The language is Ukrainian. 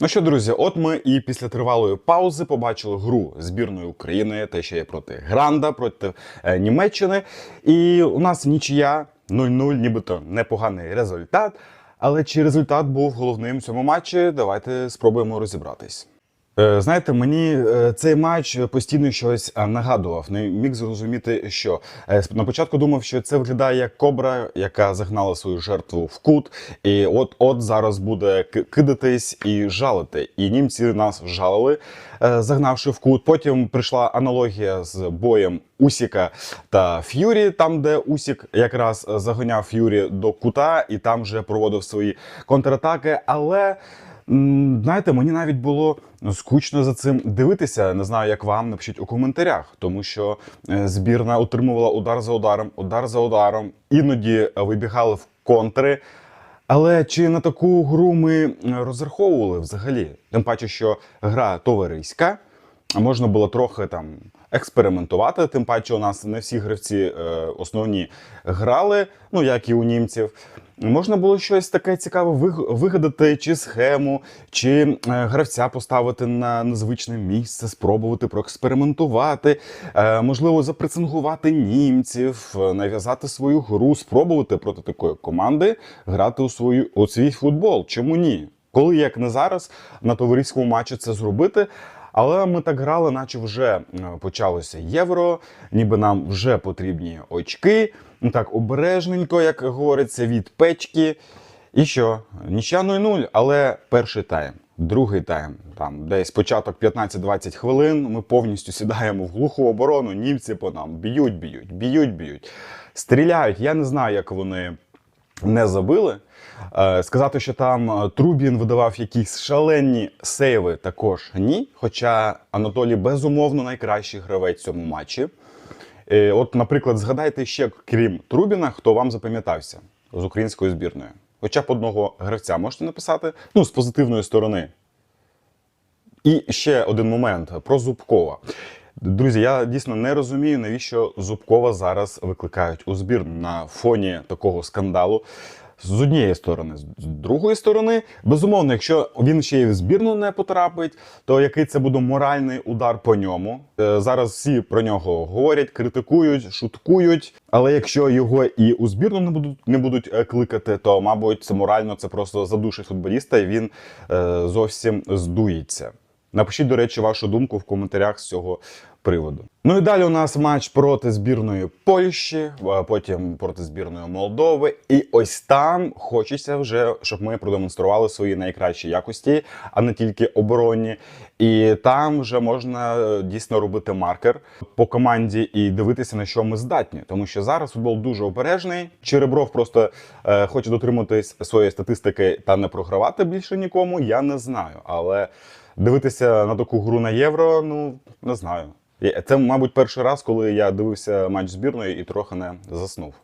Ну що, друзі, от ми і після тривалої паузи побачили гру збірної України, те, ще є проти Гранда, проти е, Німеччини. І у нас нічия 0-0, нібито непоганий результат. Але чи результат був головним в цьому матчі? Давайте спробуємо розібратись. Е, Знаєте, мені е, цей матч постійно щось е, нагадував. Не міг зрозуміти, що на початку думав, що це виглядає як кобра, яка загнала свою жертву в кут, і от от зараз буде кидатись і жалити. І німці нас жалили, загнавши в кут. Потім прийшла аналогія з боєм Усіка та Ф'юрі, там де Усік якраз заганяв Ф'юрі до кута і там вже проводив свої контратаки. Але Знаєте, мені навіть було скучно за цим дивитися. Не знаю, як вам напишіть у коментарях, тому що е, збірна отримувала удар за ударом, удар за ударом, іноді вибігали в контри. Але чи на таку гру ми е, розраховували взагалі? Тим паче, що гра товариська, можна було трохи там експериментувати. Тим паче, у нас не всі гравці е, основні грали, ну як і у німців. Можна було щось таке цікаве вигадати, чи схему, чи е, гравця поставити на незвичне місце, спробувати проекспериментувати, е, можливо, запресингувати німців, е, нав'язати свою гру, спробувати проти такої команди грати у свою у свій футбол. Чому ні? Коли як не зараз на товариському матчі це зробити. Але ми так грали, наче вже е, почалося євро, ніби нам вже потрібні очки. Ну так обережненько, як говориться, від печки. І що? Нічя 0-0, але перший тайм, другий тайм, там десь початок 15-20 хвилин. Ми повністю сідаємо в глуху оборону. Німці по нам б'ють, б'ють, б'ють, б'ють, стріляють. Я не знаю, як вони не забили. Е, Сказати, що там е, Трубін видавав якісь шалені сейви, також ні. Хоча Анатолій безумовно найкращий гравець в цьому матчі. Е, От, наприклад, згадайте ще, крім Трубіна, хто вам запам'ятався з української збірної. Хоча б одного гравця можете написати, ну, з позитивної сторони. І ще один момент про Зубкова. Друзі, я дійсно не розумію, навіщо Зубкова зараз викликають у збірну на фоні такого скандалу. З однієї сторони, з другої сторони, безумовно, якщо він ще й в збірну не потрапить, то який це буде моральний удар по ньому? Е, Зараз всі про нього говорять, критикують, шуткують. Але якщо його і у збірну не будуть не будуть е, кликати, то мабуть це морально це просто задушить футболіста, і він е, зовсім здується. Напишіть, до речі, вашу думку в коментарях з цього приводу. Ну і далі у нас матч проти збірної Польщі, потім проти збірної Молдови. І ось там хочеться вже, щоб ми продемонстрували свої найкращі якості, а не тільки оборонні. І там вже можна е, дійсно робити маркер по команді і дивитися на що ми здатні. Тому що зараз футбол дуже обережний. Черебров просто е, хоче дотримуватись своєї статистики та не програвати більше нікому. Я не знаю, але дивитися на таку гру на євро, ну не знаю. Це, мабуть, перший раз, коли я дивився матч збірної і трохи не заснув.